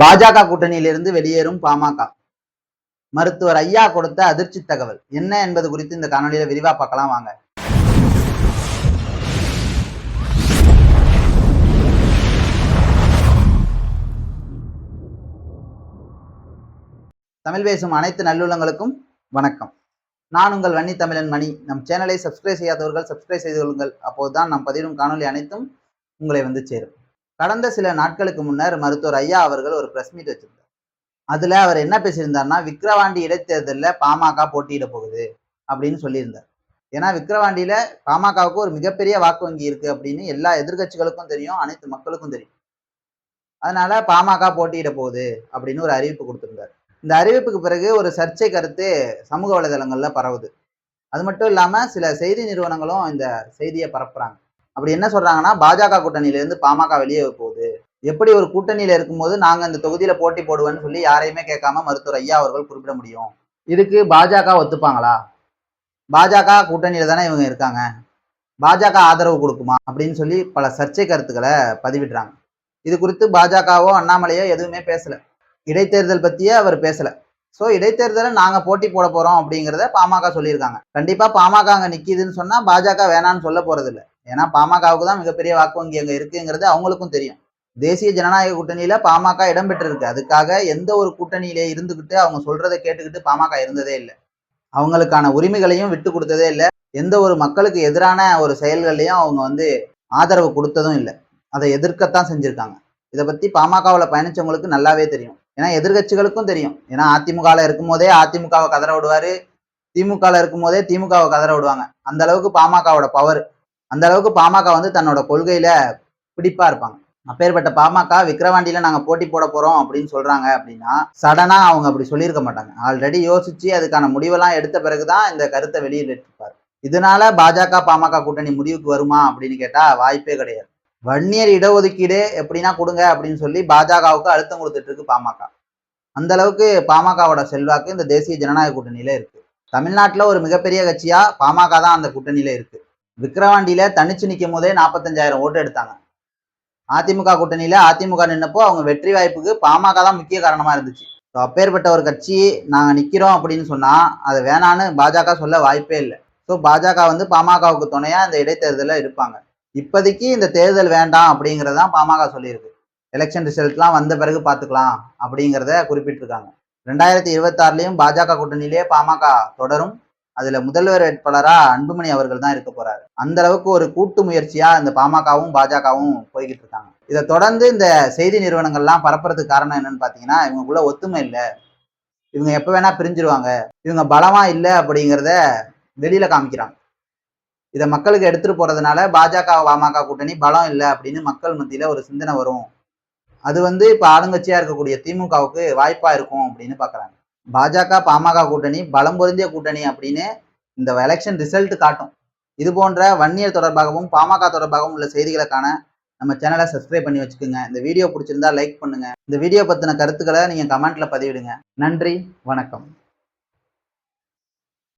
பாஜக கூட்டணியிலிருந்து வெளியேறும் பாமக. மருத்துவர் ஐயா கொடுத்த அதிர்ச்சி தகவல். என்ன என்பது குறித்து இந்த காணொலியில விரிவா பார்க்கலாம் வாங்க. தமிழ் பேசும் அனைத்து நல்லுள்ளங்களுக்கும் வணக்கம். நான் உங்கள் வன்னி தமிழன் மணி. நம் சேனலை சப்ஸ்கிரைப் செய்யாதவர்கள் சப்ஸ்கிரைப் செய்து கொள்ளுங்கள். அப்போதுதான் நாம் பதிவிடும் காணொலி அனைத்தும் உங்களை வந்து சேரும். கடந்த சில நாட்களுக்கு முன்னர் மருத்துவர் ஐயா அவர்கள் ஒரு பிரஸ் மீட் வச்சிருந்தார். அதுல அவர் என்ன பேசியிருந்தார்னா விக்கிரவாண்டி இடைத்தேர்தலில் பாமக போட்டியிட போகுது அப்படின்னு சொல்லியிருந்தார். ஏன்னா விக்கிரவாண்டியில பாமகவுக்கு ஒரு மிகப்பெரிய வாக்கு வங்கி இருக்கு அப்படின்னு எல்லா எதிர்கட்சிகளுக்கும் தெரியும் அனைத்து மக்களுக்கும் தெரியும். அதனால பாமக போட்டியிட போகுது அப்படின்னு ஒரு அறிவிப்பு கொடுத்திருந்தார். இந்த அறிவிப்புக்கு பிறகு ஒரு சர்ச்சை கருத்து சமூக வலைதளங்கள்ல பரவுது. அது மட்டும் இல்லாம சில செய்தி நிறுவனங்களும் இந்த செய்தியை பரப்புறாங்க. அப்படி என்ன சொல்றாங்கன்னா பாஜக கூட்டணியில இருந்து பாமக வெளியே போகுது. எப்படி ஒரு கூட்டணியில இருக்கும்போது நாங்க இந்த தொகுதியில போட்டி போடுவேன்னு சொல்லி யாரையுமே கேட்காம மருத்துவர் ஐயா அவர்கள் குறிப்பிட முடியும். இதுக்கு பாஜக ஒத்துப்பாங்களா? பாஜக கூட்டணியில தானே இவங்க இருக்காங்க. பாஜக ஆதரவு கொடுக்குமா? அப்படின்னு சொல்லி பல சர்ச்சை கருத்துக்களை பதிவிடுறாங்க. இது குறித்து பாஜகவோ அண்ணாமலையோ எதுவுமே பேசல. இடைத்தேர்தல் பத்தியே அவர் பேசல. ஸோ இடைத்தேர்தலில் நாங்கள் போட்டி போட போறோம் அப்படிங்கிறத பாமக சொல்லியிருக்காங்க. கண்டிப்பாக பாமக அங்கே நிற்கிதுன்னு சொன்னால் பாஜக வேணான்னு சொல்ல போகிறதில்ல ஏன்னா பாமகவுக்கு தான் மிகப்பெரிய வாக்கு வங்கி அங்கே இருக்குங்கிறது அவங்களுக்கும் தெரியும். தேசிய ஜனநாயக கூட்டணியில பாமக இடம்பெற்றிருக்கு அதுக்காக எந்த ஒரு கூட்டணியிலே இருந்துகிட்டு அவங்க சொல்றதை கேட்டுக்கிட்டு பாமக இருந்ததே இல்லை. அவங்களுக்கான உரிமைகளையும் விட்டு கொடுத்ததே இல்லை. எந்த ஒரு மக்களுக்கு எதிரான ஒரு செயல்கள்லையும் அவங்க வந்து ஆதரவு கொடுத்ததும் இல்லை. அதை எதிர்க்கத்தான் செஞ்சுருக்காங்க. இதை பத்தி பாமகவில் பயணிச்சவங்களுக்கு நல்லாவே தெரியும். ஏன்னா எதிர்கட்சிகளுக்கும் தெரியும். ஏன்னா அதிமுகவில் இருக்கும் போதே அதிமுகவை கதற விடுவாரு. திமுகவில் இருக்கும் போதே திமுகவை கதற விடுவாங்க. அந்த அளவுக்கு பாமகவோட பவர் அந்த அளவுக்கு பாமக வந்து தன்னோட கொள்கையில பிடிப்பா இருப்பாங்க. அப்பேற்பட்ட பாமக விக்கிரவாண்டியில நாங்க போட்டி போட போறோம் அப்படின்னு சொல்றாங்க அப்படின்னா சடனா அவங்க அப்படி சொல்லியிருக்க மாட்டாங்க. ஆல்ரெடி யோசிச்சு அதுக்கான முடிவெல்லாம் எடுத்த பிறகுதான் இந்த கருத்தை வெளியிட்டிருப்பாரு. இதனால பாஜக பாமக கூட்டணி முடிவுக்கு வருமா அப்படின்னு கேட்டா வாய்ப்பே கிடையாது. வன்னியர் இடஒதுக்கீடு எப்படின்னா கொடுங்க அப்படின்னு சொல்லி பாஜகவுக்கு அழுத்தம் கொடுத்துட்டு இருக்கு பாமக. அந்த அளவுக்கு பாமகவோட செல்வாக்கு இந்த தேசிய ஜனநாயக கூட்டணியில இருக்கு. தமிழ்நாட்டுல ஒரு மிகப்பெரிய கட்சியா பாமக தான் அந்த கூட்டணியில இருக்கு. விக்கிரவாண்டியில தனிச்சு நிற்கும் போதே நாற்பத்தஞ்சாயிரம் ஓட்டு எடுத்தாங்க. அதிமுக கூட்டணியில அதிமுக நின்னப்போ அவங்க வெற்றி வாய்ப்புக்கு பாமக தான் முக்கிய காரணமா இருந்துச்சு. ஸோ அப்பேற்பட்ட ஒரு கட்சி நாங்க நிக்கிறோம் அப்படின்னு சொன்னா அதை வேணான்னு பாஜக சொல்ல வாய்ப்பே இல்லை. ஸோ பாஜக வந்து பாமகவுக்கு துணையாக இந்த இடைத்தேர்தலில் இருப்பாங்க. இப்போதைக்கு இந்த தேர்தல் வேண்டாம் அப்படிங்கிறதான் பாமக சொல்லியிருக்கு. எலெக்ஷன் ரிசல்ட்லாம் வந்த பிறகு பார்த்துக்கலாம் அப்படிங்கிறத குறிப்பிட்டிருக்காங்க. ரெண்டாயிரத்தி இருபத்தாறுலேயும் பாஜக கூட்டணியிலே பாமக தொடரும். அதுல முதல்வர் வேட்பாளராக அன்புமணி அவர்கள் தான் இருக்க போறாரு. அந்த அளவுக்கு ஒரு கூட்டு முயற்சியா இந்த பாமகவும் பாஜகவும் போய்கிட்டு இருக்காங்க. இதை தொடர்ந்து இந்த செய்தி நிறுவனங்கள்லாம் பரப்புறதுக்கு காரணம் என்னன்னு பாத்தீங்கன்னா இவங்களுக்குள்ள ஒத்துமை இல்லை. இவங்க எப்ப வேணா பிரிஞ்சிருவாங்க. இவங்க பலமா இல்லை அப்படிங்கிறத வெளியில காமிக்கிறாங்க. இதை மக்களுக்கு எடுத்துட்டு போறதுனால பாஜக பாமக கூட்டணி பலம் இல்லை அப்படின்னு மக்கள் மத்தியில ஒரு சிந்தனை வரும். அது வந்து இப்போ ஆளுங்கட்சியா இருக்கக்கூடிய திமுகவுக்கு வாய்ப்பா இருக்கும் அப்படின்னு பாக்குறாங்க. பாஜக பாமக கூட்டணி பலம் பொருந்திய கூட்டணி அப்படின்னு இந்த எலெக்ஷன் ரிசல்ட் காட்டும். இது போன்ற வன்னியர் தொடர்பாகவும் பாமக தொடர்பாகவும் உள்ள செய்திகளை காண நம்ம சேனலை சப்ஸ்கிரைப் பண்ணி வச்சுக்கோங்க. இந்த வீடியோ பிடிச்சிருந்தா லைக் பண்ணுங்க. இந்த வீடியோ பத்தின கருத்துக்களை நீங்க கமெண்ட்ல பதிவிடுங்க. நன்றி வணக்கம்.